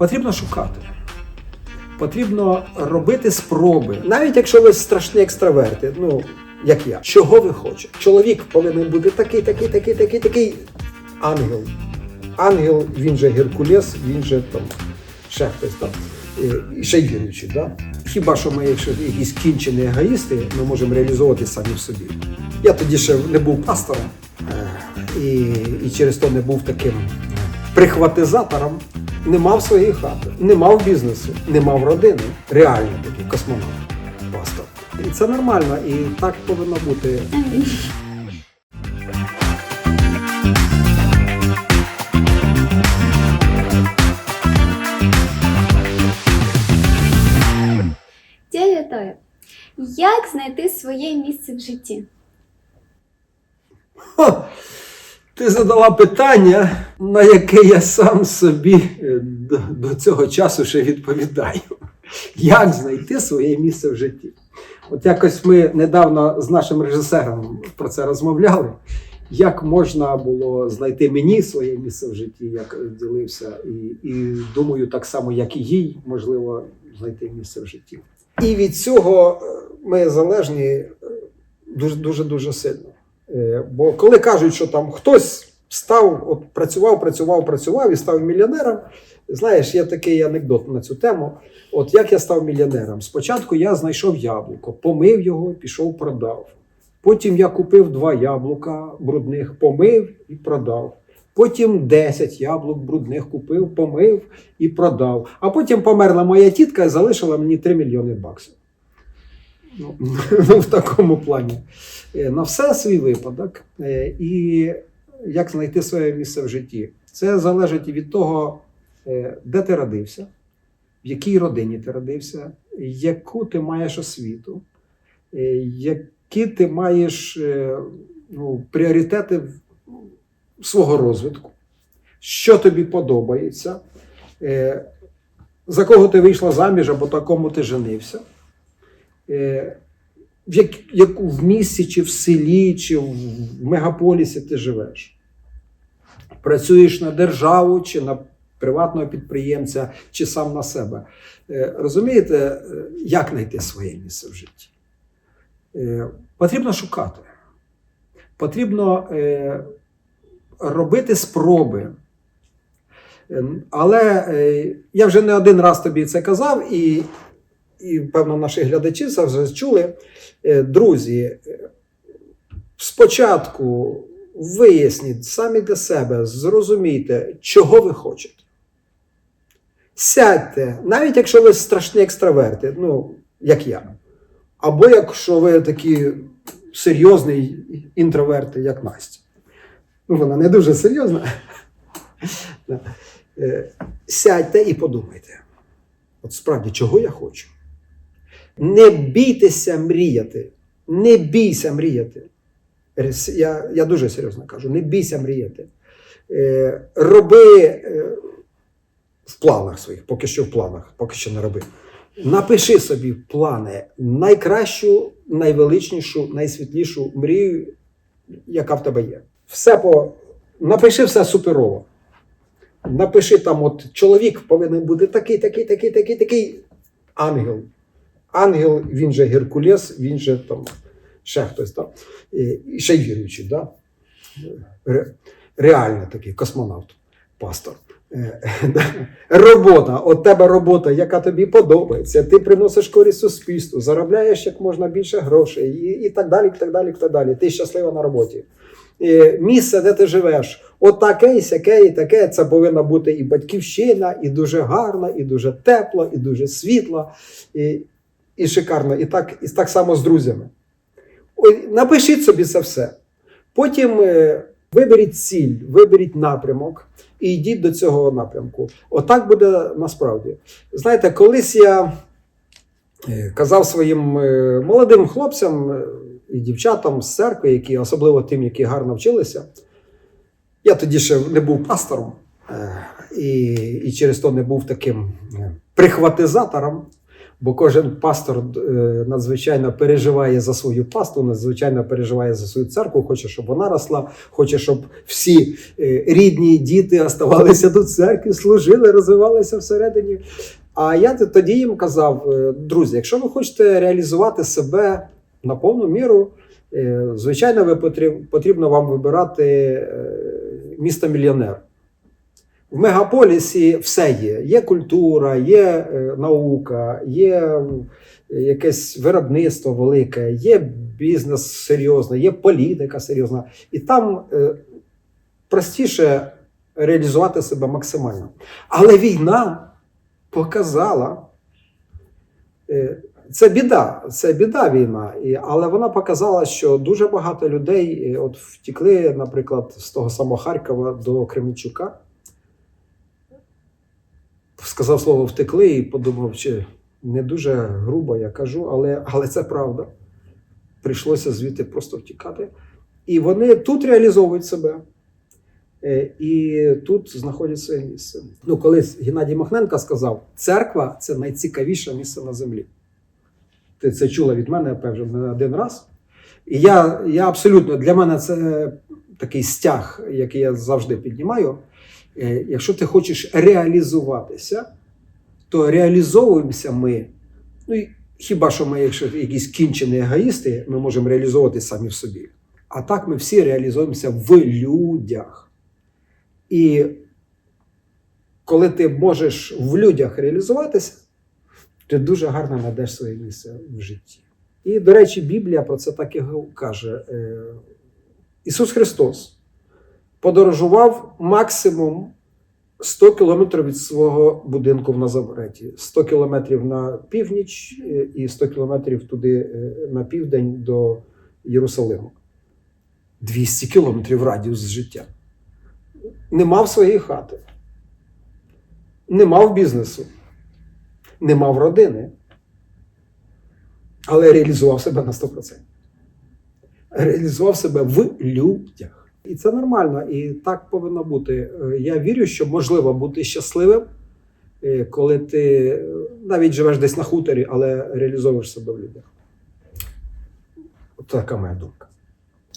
Потрібно шукати. Потрібно робити спроби. Навіть якщо ви страшні екстраверти, ну як я, чого ви хочете? Чоловік повинен бути такий, такий, такий, такий, такий ангел. Ангел, він же Геркулес, він же там ще хтось там. І ще й віруючий, да? Хіба що ми, якщо якісь кінчені егоїсти, ми можемо реалізовувати самі в собі. Я тоді ще не був пастором е, і, і через то не був таким прихватизатором, не мав своєї хати, не мав бізнесу, не мав родини. Реально такий космонавт, пастор. І це нормально, і так повинно бути. Дядя як знайти своє місце в житті? Ти задала питання, на яке я сам собі е, до, до цього часу ще відповідаю. Як знайти своє місце в житті? От якось ми недавно з нашим режисером про це розмовляли. Як можна було знайти мені своє місце в житті, як ділився, і, і думаю, так само, як і їй, можливо, знайти місце в житті. І від цього е, ми залежні е, дуже дуже дуже сильно. Е, Бо коли кажуть, що там хтось став, от працював, працював, працював і став мільйонером. Знаєш, є такий анекдот на цю тему. От як я став мільйонером? Спочатку я знайшов яблуко, помив його, пішов, продав. Потім я купив два яблука брудних, помив і продав. Потім 10 яблук брудних купив, помив і продав. А потім померла моя тітка і залишила мені 3 мільйони баксів. Ну, ну, в такому плані. Е, На все свій випадок. Е, І як знайти своє місце в житті. Це залежить від того, е, де ти родився, в якій родині ти родився, яку ти маєш освіту, які ти маєш ну, пріоритети свого розвитку, що тобі подобається, за кого ти вийшла заміж або та кому ти женився. Е, в, як, яку, в місті, чи в селі, чи в мегаполісі ти живеш. Працюєш на державу, чи на приватного підприємця, чи сам на себе. Е, Розумієте, е, як знайти своє місце в житті? Потрібно шукати. Потрібно робити спроби. Е, Але я вже не один раз тобі це казав, і, і певно, наші глядачі це вже чули. Е, Друзі, е, спочатку виясніть самі для себе, зрозумійте, чого ви хочете. Сядьте, навіть якщо ви страшні екстраверти, ну, як я. Або якщо ви такі серйозні інтроверти, як Настя. Ну, вона не дуже серйозна. Е, Сядьте і подумайте. От справді, чого я хочу? Не бійтеся мріяти. Не бійся мріяти. Я, я дуже серйозно кажу, не бійся мріяти. Е, роби е, в планах своїх, поки що в планах, поки що не роби. Напиши собі плани найкращу, найвеличнішу, найсвітлішу мрію, яка в тебе є. Все по. Напиши все суперово. Напиши там, от чоловік повинен бути такий, такий, такий, такий, такий ангел. Ангел, він же Геркулес, він же там ще хтось там. І, ще й віруючий, да? Ре, реально такий космонавт, пастор. Е. Робота, от тебе робота, яка тобі подобається, ти приносиш користь суспільству, заробляєш як можна більше грошей, і, і так далі, і так далі, і так далі. Ти щаслива на роботі. Е, Місце, де ти живеш, от і сяке, і таке. Це повинна бути і батьківщина, і дуже гарна, і дуже тепло, і дуже світла, і, і шикарно. І так, і так само з друзями. Напишіть собі це все. Потім е, виберіть ціль, виберіть напрямок і йдіть до цього напрямку. Отак буде насправді. Знаєте, колись я е, казав своїм е, молодим хлопцям і дівчатам з церкви, які особливо тим, які гарно вчилися. Я тоді ще не був пастором і, і через то не був таким прихватизатором. Бо кожен пастор е, надзвичайно переживає за свою пасту, надзвичайно переживає за свою церкву, хоче, щоб вона росла, хоче, щоб всі е, рідні діти оставалися до церкви, служили, розвивалися всередині. А я тоді їм казав: е, друзі, якщо ви хочете реалізувати себе на повну міру, звичайно, ви потріб- потрібно вам вибирати місто мільйонер. В мегаполісі все є. Є культура, є е, наука, є якесь виробництво велике, є бізнес серйозний, є політика серйозна. І там е, простіше реалізувати себе максимально. Але війна показала. е, Це біда, це біда війна, але вона показала, що дуже багато людей от втікли, наприклад, з того самого Харкова до Кременчука сказав слово втекли і подумав, чи не дуже грубо я кажу, але, але це правда. Прийшлося звідти просто втікати. І вони тут реалізовують себе. Е, І тут знаходять своє місце. Ну, колись Геннадій Махненко сказав: церква це найцікавіше місце на землі. Ти це чула від мене, певно, один раз. І я, я абсолютно для мене це такий стяг, який я завжди піднімаю. Е, Якщо ти хочеш реалізуватися, то реалізовуємося ми. Ну, хіба що ми, якщо якісь кінчені егоїсти, ми можемо реалізовувати самі в собі. А так ми всі реалізуємося в людях. І коли ти можеш в людях реалізуватися, ти дуже гарно знайдеш своє місце в житті. І, до речі, Біблія про це так і каже. Е, Ісус Христос подорожував максимум 100 кілометрів від свого будинку в Назареті. 100 кілометрів на північ е, і 100 кілометрів туди е, на південь до Єрусалиму. 200 кілометрів радіус життя. Не мав своєї хати, не мав бізнесу, не мав родини, але реалізував себе на 100%. Реалізував себе в людях. І це нормально, і так повинно бути. Е, Я вірю, що можливо бути щасливим, е, коли ти е, навіть живеш десь на хуторі, але реалізовуєш себе в людях. Така моя думка.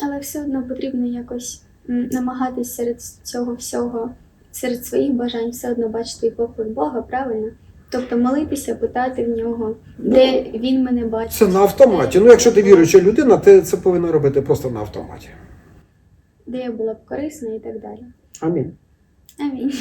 Але все одно потрібно якось м, намагатись серед цього всього, серед своїх бажань, все одно бачити і поклик Бога, правильно? Тобто молитися, питати в нього, де він мене бачить. Це на автоматі. Ну, якщо ти віруюча людина, ти це повинна робити просто на автоматі. Де я була б корисна і так далі. Амінь. Амінь.